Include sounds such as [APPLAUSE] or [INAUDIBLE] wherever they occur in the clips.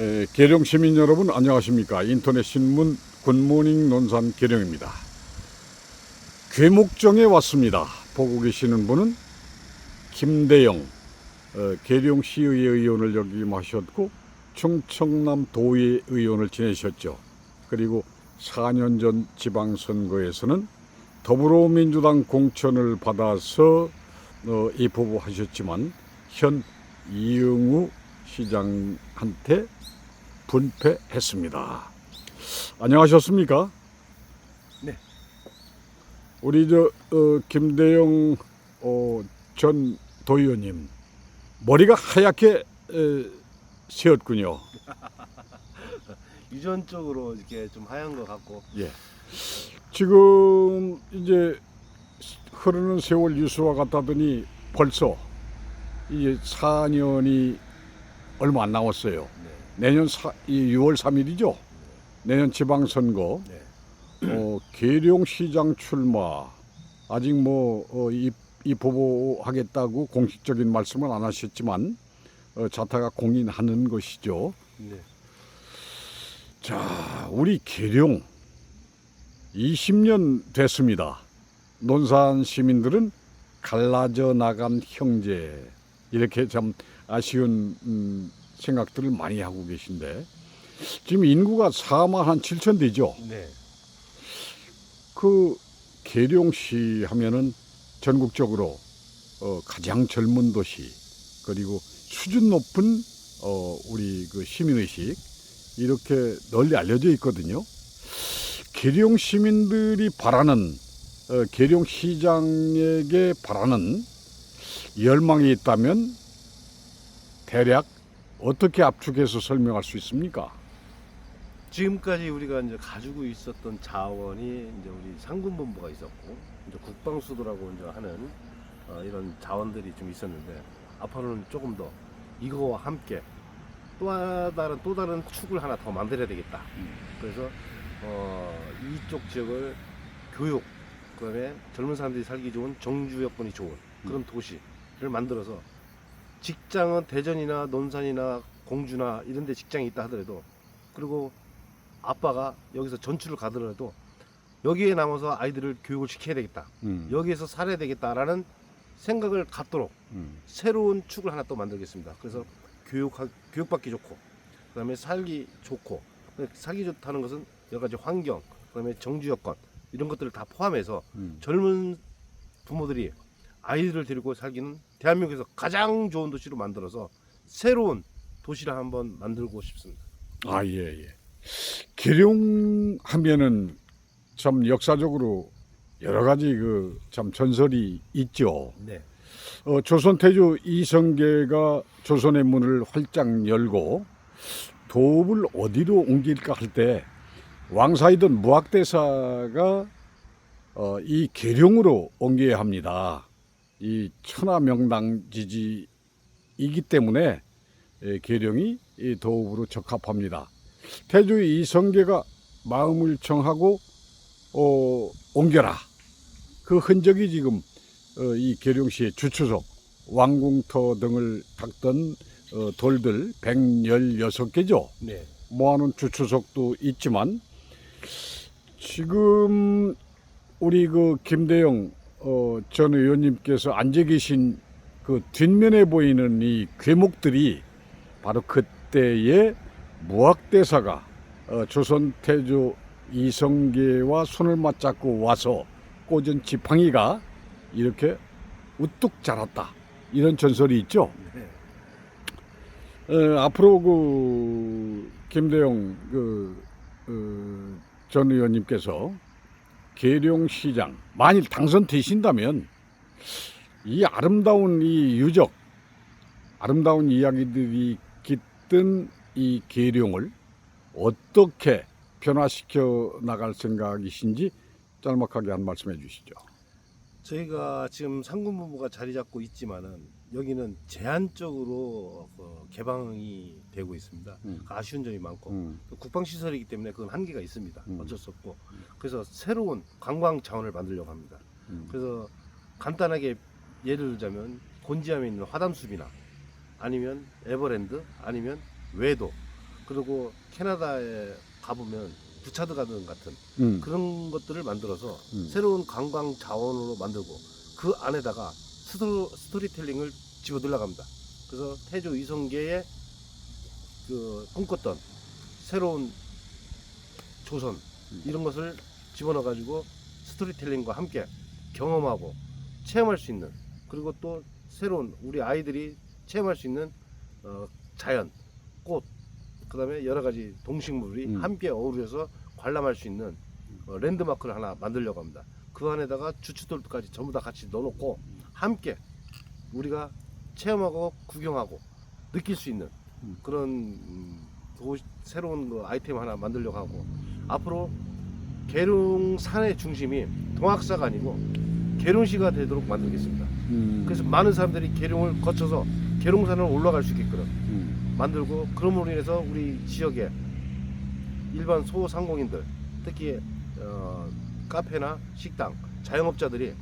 에, 계룡 시민 여러분 안녕하십니까? 인터넷 신문 굿모닝 논산 계룡입니다. 괴목정에 왔습니다. 보고 계시는 분은 김대영 어, 계룡시의회 의원을 역임하셨고 충청남 도의 의원을 지내셨죠. 그리고 4년 전 지방선거에서는 더불어민주당 공천을 받아서 어, 입후보하셨지만 현 이영우 시장한테 분패했습니다. 안녕하셨습니까? 네. 우리 저 어, 김대영 어, 전 도의원님 머리가 하얗게 에, 새었군요. [LAUGHS] 유전적으로 이렇게 좀 하얀 것 같고 예. 지금 이제 흐르는 세월 유수와 같다더니 벌써 이제 4년이 얼마 안 남았어요. 네. 내년 사, 이 6월 3일이죠. 내년 지방선거 네. 어, 계룡시장 출마 아직 뭐 어, 이, 이 보고하겠다고 공식적인 말씀은 안 하셨지만 어, 자타가 공인하는 것이죠. 네. 자, 우리 계룡 20년 됐습니다. 논산 시민들은 갈라져 나간 형제 이렇게 참 아쉬운 음, 생각들을 많이 하고 계신데 지금 인구가 4만 한 7천 되죠. 네. 그 계룡시 하면은 전국적으로 어, 가장 젊은 도시 그리고 수준 높은 어, 우리 그 시민의식 이렇게 널리 알려져 있거든요. 계룡 시민들이 바라는 어, 계룡 시장에게 바라는 열망이 있다면 대략 어떻게 압축해서 설명할 수 있습니까? 지금까지 우리가 이제 가지고 있었던 자원이 이제 우리 상군본부가 있었고 이제 국방수도라고 이제 하는 어, 이런 자원들이 좀 있었는데 앞으로는 조금 더 이거와 함께 또 다른 또 다른 축을 하나 더 만들어야 되겠다. 그래서 어, 이쪽 지역을 교육 그다음에 젊은 사람들이 살기 좋은 정주 여건이 좋은 그런 도시를 만들어서 직장은 대전이나 논산이나 공주나 이런 데 직장이 있다 하더라도 그리고 아빠가 여기서 전출을 가더라도 여기에 남아서 아이들을 교육을 시켜야 되겠다. 음, 여기에서 살아야 되겠다라는 생각을 갖도록 음, 새로운 축을 하나 또 만들겠습니다. 그래서 교육 교육받기 좋고 그다음에 살기 좋고 살기 좋다는 것은 여러 가지 환경 그다음에 정주 여건 이런 것들을 다 포함해서 음. 젊은 부모들이 아이들을 데리고 살기는 대한민국에서 가장 좋은 도시로 만들어서 새로운 도시를 한번 만들고 싶습니다. 아, 예, 예. 계룡 하면은 참 역사적으로 여러 가지 그 참 전설이 있죠. 네. 어, 조선 태조 이성계가 조선의 문을 활짝 열고 도읍을 어디로 옮길까 할 때 왕사이던 무학대사가 어, 이 계룡으로 옮겨야 합니다. 이 천하명당 지지이기 때문에 예, 계룡이 이 도읍으로 적합합니다. 태조 이성계가 마음을 정하고 어, 옮겨라. 그 흔적이 지금 어, 이 계룡시의 주추석, 왕궁터 등을 닦던 어, 돌들 116개죠. 네. 모아놓은 주추석도 있지만 지금 우리 그 김대영 어, 전 의원님께서 앉아 계신 그 뒷면에 보이는 이 괴목들이 바로 그때의 무학대사가 어, 조선 태조 이성계와 손을 맞잡고 와서 꽂은 지팡이가 이렇게 우뚝 자랐다 이런 전설이 있죠. 네. 어, 앞으로 그 김대영 그, 어, 전 의원님께서 계룡시장 만일 당선되신다면 이 아름다운 이 유적 아름다운 이야기들이 깃든 이 계룡을 어떻게 변화시켜 나갈 생각이신지 짤막하게 한 말씀해 주시죠. 저희가 지금 상군본부가 자리 잡고 있지만은 여기는 제한적으로 어, 개방이 되고 있습니다. 음. 아쉬운 점이 많고 음, 또 국방시설이기 때문에 그건 한계가 있습니다. 음. 어쩔 수 없고 그래서 새로운 관광 자원을 만들려고 합니다. 음. 그래서 간단하게 예를 들자면 곤지암에 있는 화담숲이나 아니면 에버랜드 아니면 외도 그리고 캐나다에 가보면 부차드 가든 같은 음. 그런 것들을 만들어서 음. 새로운 관광 자원으로 만들고 그 안에다가 스토, 스토리텔링을 집어 들어 갑니다. 그래서 태조 이성계의 그 꿈꿨던 새로운 조선 이런 것을 집어넣어 가지고 스토리텔링과 함께 경험하고 체험할 수 있는 그리고 또 새로운 우리 아이들이 체험할 수 있는 어, 자연, 꽃, 그다음에 여러 가지 동식물이 음. 함께 어우러서 관람할 수 있는 어, 랜드마크를 하나 만들려고 합니다. 그 안에다가 주춧돌까지 전부 다 같이 넣어놓고 함께 우리가 체험하고 구경하고 느낄 수 있는 음. 그런 음, 도- 새로운 그 아이템 하나 만들려고 하고 앞으로 계룡산의 중심이 동학사가 아니고 계룡시가 되도록 만들겠습니다. 음. 그래서 많은 사람들이 계룡을 거쳐서 계룡산을 올라갈 수 있게끔 음. 만들고 그럼으로 인해서 우리 지역의 일반 소상공인들 특히 어, 카페나 식당 자영업자들이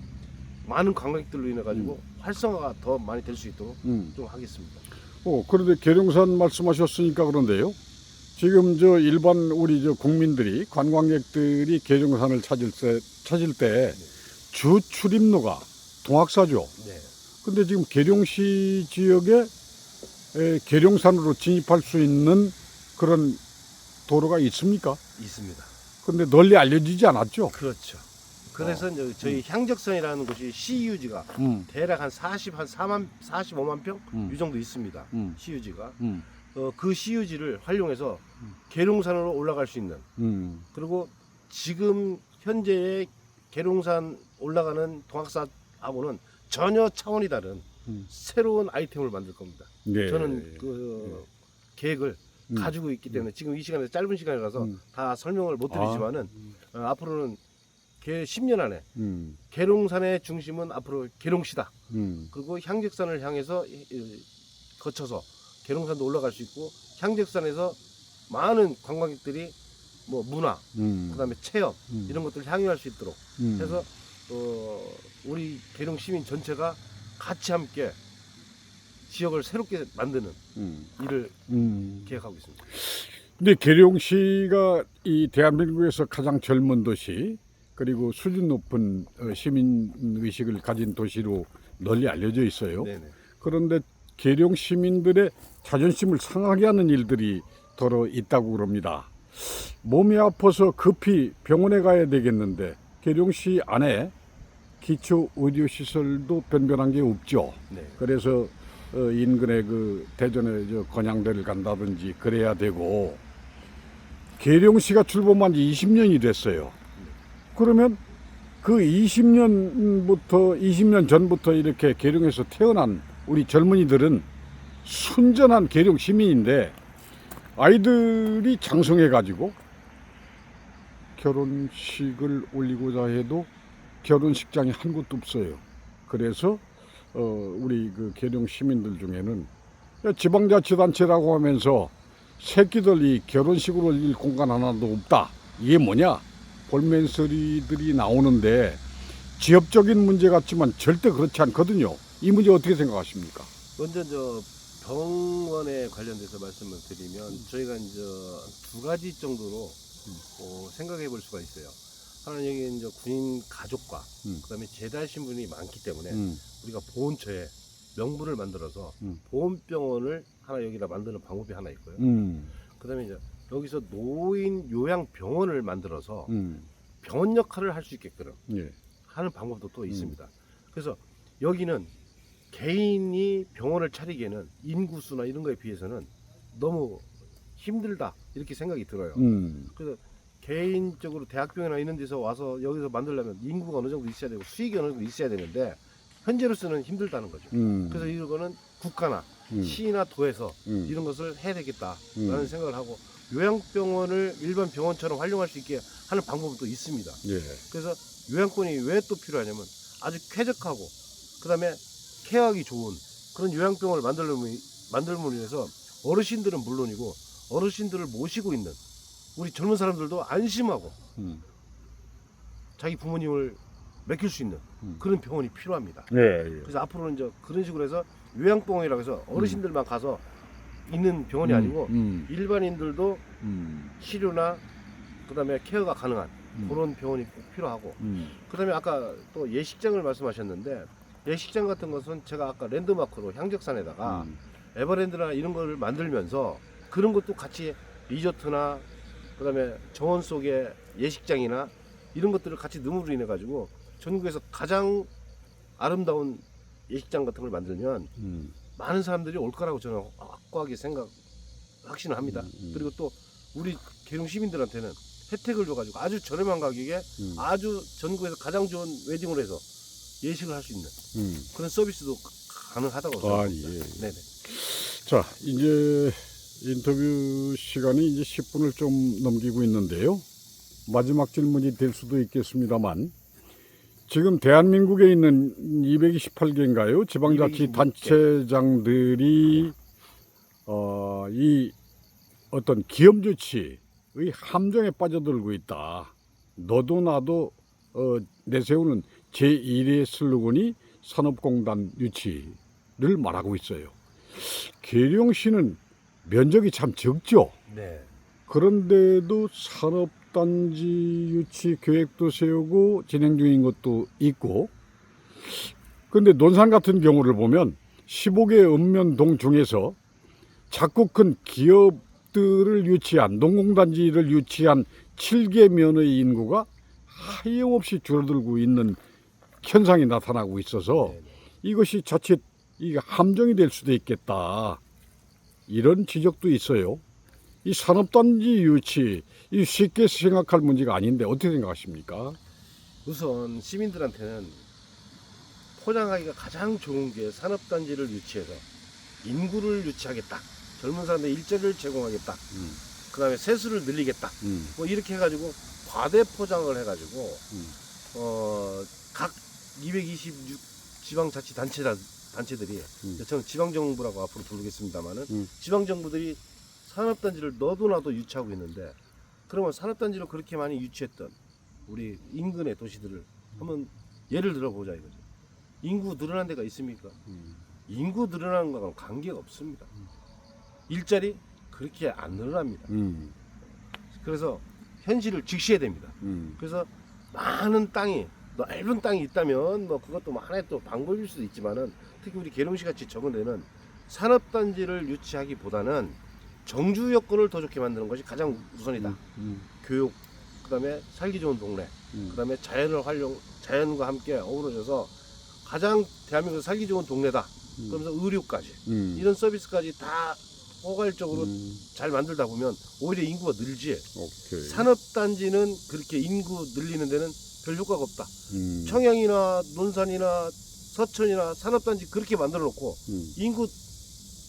많은 관광객들로 인해 가지고 활성화가 더 많이 될 수 있도록 음. 좀 하겠습니다. 어, 그런데 계룡산 말씀하셨으니까 그런데요. 지금 저 일반 우리 저 국민들이 관광객들이 계룡산을 찾을 때 찾을 때 주 출입로가 동학사죠. 네. 근데 지금 계룡시 지역에 에, 계룡산으로 진입할 수 있는 그런 도로가 있습니까? 있습니다. 근데 널리 알려지지 않았죠. 그렇죠. 그래서 어. 이제 저희 향적선이라는 곳이 시유지가 음, 대략 한 40, 한 4만, 45만 평? 음. 이 정도 있습니다. 음, 시유지가. 음, 어, 그 시유지를 활용해서 계룡산으로 올라갈 수 있는 음, 그리고 지금 현재의 계룡산 올라가는 동학사하고는 전혀 차원이 다른 음. 새로운 아이템을 만들 겁니다. 네. 저는 그 계획을 음. 가지고 있기 때문에 지금 이 시간에 짧은 시간이라서 음. 다 설명을 못 드리지만은 어, 앞으로는 개 10년 안에 음, 계룡산의 중심은 앞으로 계룡시다. 음, 그리고 향적산을 향해서 거쳐서 계룡산도 올라갈 수 있고 향적산에서 많은 관광객들이 뭐 문화, 음, 그다음에 체험 음. 이런 것들을 향유할 수 있도록 음. 해서 어, 우리 계룡 시민 전체가 같이 함께 지역을 새롭게 만드는 음, 일을 음. 계획하고 있습니다. 근데 계룡시가 이 대한민국에서 가장 젊은 도시 그리고 수준 높은 어, 시민 의식을 가진 도시로 널리 알려져 있어요. 네네. 그런데 계룡 시민들의 자존심을 상하게 하는 일들이 더러 있다고 그럽니다. 몸이 아파서 급히 병원에 가야 되겠는데 계룡시 안에 기초 의료 시설도 변변한 게 없죠. 네. 그래서 어, 인근에 그 대전에 저 건양대를 간다든지 그래야 되고 계룡시가 출범한 지 20년이 됐어요. 그러면 그 20년부터 20년 전부터 이렇게 계룡에서 태어난 우리 젊은이들은 순전한 계룡 시민인데 아이들이 장성해 가지고 결혼식을 올리고자 해도 결혼식장이 한 곳도 없어요. 그래서 어, 우리 그 계룡 시민들 중에는 야, 지방자치단체라고 하면서 새끼들 이 결혼식으로 올릴 공간 하나도 없다. 이게 뭐냐? 볼멘 소리들이 나오는데 지역적인 문제 같지만 절대 그렇지 않거든요. 이 문제 어떻게 생각하십니까? 먼저 저 병원에 관련돼서 말씀을 드리면 저희가 이제 두 가지 정도로 어, 생각해 볼 수가 있어요. 하나는 여기 이제 군인 가족과 음. 그다음에 제대하신 분이 많기 때문에 음, 우리가 보훈처에 명분을 만들어서 음. 보훈병원을 하나 여기다 만드는 방법이 하나 있고요. 음, 그다음에 이제 여기서 노인 요양병원을 만들어서 음, 병원 역할을 할 수 있게끔 예, 하는 방법도 음. 또 있습니다. 그래서 여기는 개인이 병원을 차리기에는 인구수나 이런 거에 비해서는 너무 힘들다 이렇게 생각이 들어요. 음, 그래서 개인적으로 대학병이나 이런 데서 와서 여기서 만들려면 인구가 어느 정도 있어야 되고 수익이 어느 정도 있어야 되는데 현재로서는 힘들다는 거죠. 음, 그래서 이거는 국가나 음, 시나 도에서 음, 이런 것을 해야 되겠다라는 음. 생각을 하고 요양병원을 일반 병원처럼 활용할 수 있게 하는 방법은 또 있습니다. 예, 그래서 요양권이 왜 또 필요하냐면 아주 쾌적하고 그다음에 케어하기 좋은 그런 요양병원을 만들므로 만들므로 인해서 어르신들은 물론이고 어르신들을 모시고 있는 우리 젊은 사람들도 안심하고 음, 자기 부모님을 맡길 수 있는 음. 그런 병원이 필요합니다. 예, 예. 그래서 앞으로는 이제 그런 식으로 해서 요양병원이라고 해서 어르신들만 가서 있는 병원이 음, 아니고 음, 일반인들도 음, 치료나 그다음에 케어가 가능한 음. 그런 병원이 꼭 필요하고 음, 그다음에 아까 또 예식장을 말씀하셨는데 예식장 같은 것은 제가 아까 랜드마크로 향적산에다가 음. 에버랜드나 이런 거를 만들면서 그런 것도 같이 리조트나 그다음에 정원 속에 예식장이나 이런 것들을 같이 넣음으로 인해 가지고 전국에서 가장 아름다운 예식장 같은 걸 만들면 음. 많은 사람들이 올 거라고 저는 확고하게 생각 확신을 합니다. 음, 음. 그리고 또 우리 계룡 시민들한테는 혜택을 줘가지고 아주 저렴한 가격에 음. 아주 전국에서 가장 좋은 웨딩을 해서 예식을 할 수 있는 음. 그런 서비스도 가능하다고 아, 생각합니다. 예. 네네. 자, 이제 인터뷰 시간이 이제 10분을 좀 넘기고 있는데요. 마지막 질문이 될 수도 있겠습니다만, 지금 대한민국에 있는 228개인가요? 지방자치 226개. 단체장들이, 어, 이 어떤 기업 조치의 함정에 빠져들고 있다. 너도 나도 어, 내세우는 제1의 슬로건이 산업공단 유치를 말하고 있어요. 계룡시는 면적이 참 적죠. 네. 그런데도 산업 단지 유치 계획도 세우고 진행 중인 것도 있고. 근데 논산 같은 경우를 보면 15개 읍면동 중에서 작고 큰 기업들을 유치한 농공단지를 유치한 7개 면의 인구가 하염없이 줄어들고 있는 현상이 나타나고 있어서 네네. 이것이 자칫 이 함정이 될 수도 있겠다. 이런 지적도 있어요. 이 산업단지 유치, 이 쉽게 생각할 문제가 아닌데 어떻게 생각하십니까? 우선 시민들한테는 포장하기가 가장 좋은 게 산업단지를 유치해서 인구를 유치하겠다. 젊은 사람들 일자리를 제공하겠다. 음, 그 다음에 세수를 늘리겠다. 음, 뭐 이렇게 해가지고 과대 포장을 해가지고 음. 어, 각 226 지방자치 단체 단체들이 음. 저는 지방정부라고 앞으로 부르겠습니다만은 음. 지방정부들이 산업단지를 너도 나도 유치하고 있는데 그러면 산업단지를 그렇게 많이 유치했던 우리 인근의 도시들을 한번 예를 들어보자 이거죠. 인구 늘어난 데가 있습니까? 음. 인구 늘어난 거랑 관계가 없습니다. 일자리 그렇게 안 늘어납니다. 음, 그래서 현실을 직시해야 됩니다. 음, 그래서 많은 땅이 넓은 땅이 있다면 뭐 그것도 뭐 하나의 또 방법일 수도 있지만은 특히 우리 계룡시 같이 적은 데는 산업단지를 유치하기보다는 정주 여건을 더 좋게 만드는 것이 가장 우선이다. 음, 교육, 그다음에 살기 좋은 동네, 음, 그다음에 자연을 활용, 자연과 함께 어우러져서 가장 대한민국 살기 좋은 동네다. 음. 그러면서 의료까지 음, 이런 서비스까지 다 포괄적으로 음, 잘 만들다 보면 오히려 인구가 늘지. 오케이. 산업단지는 그렇게 인구 늘리는 데는 별 효과가 없다. 음, 청양이나 논산이나 서천이나 산업단지 그렇게 만들어 놓고 음, 인구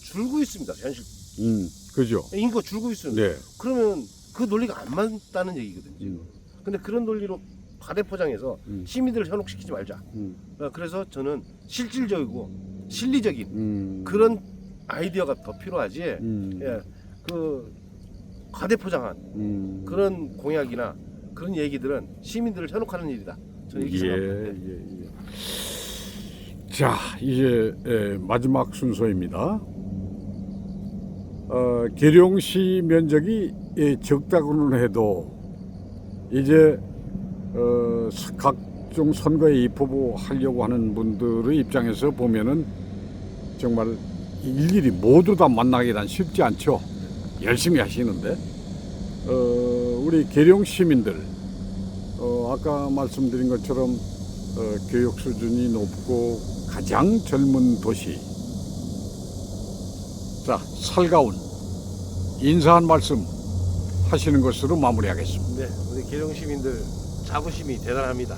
줄고 있습니다. 현실. 음, 그죠. 인구가 줄고 있어요. 네. 그러면 그 논리가 안 맞다는 얘기거든요. 지금. 음, 근데 그런 논리로 과대 포장해서 음. 시민들을 현혹시키지 말자. 음, 어, 그래서 저는 실질적이고 실리적인 음, 그런 아이디어가 더 필요하지. 음, 예, 그 과대 포장한 음. 그런 공약이나 그런 얘기들은 시민들을 현혹하는 일이다. 저는 이렇게 생각합니다. 예, 예. 자, 이제 에, 마지막 순서입니다. 어, 계룡시 면적이 예, 적다고는 해도 이제 어, 스- 각종 선거에 입후보 하려고 하는 분들의 입장에서 보면은 정말 일일이 모두 다 만나기란 쉽지 않죠. 열심히 하시는데 어, 우리 계룡 시민들 어, 아까 말씀드린 것처럼 어, 교육 수준이 높고 가장 젊은 도시. 자, 살가운 인사 한 말씀 하시는 것으로 마무리하겠습니다. 네, 우리 계룡 시민들 자부심이 대단합니다.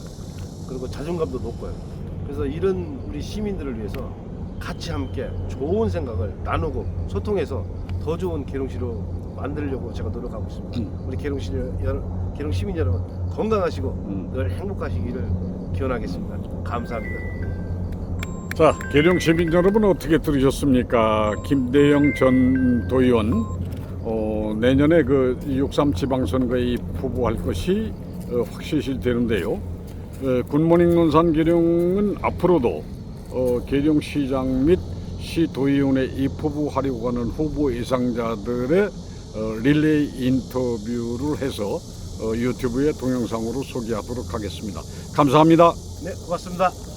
그리고 자존감도 높고요. 그래서 이런 우리 시민들을 위해서 같이 함께 좋은 생각을 나누고 소통해서 더 좋은 계룡시로 만들려고 제가 노력하고 있습니다. 음. 우리 계룡시 계룡 시민 여러분 건강하시고 음. 늘 행복하시기를 기원하겠습니다. 감사합니다. 자, 계룡 시민 여러분 어떻게 들으셨습니까? 김대영 전 도의원 어, 내년에 그 6.3 지방선거에 후보할 것이 어, 확실시 되는데요. 어, 굿모닝 논산 계룡은 앞으로도 어, 계룡시장 및 시 도의원에 입후보하려고 하는 후보 예상자들의 어, 릴레이 인터뷰를 해서 어, 유튜브에 동영상으로 소개하도록 하겠습니다. 감사합니다. 네, 고맙습니다.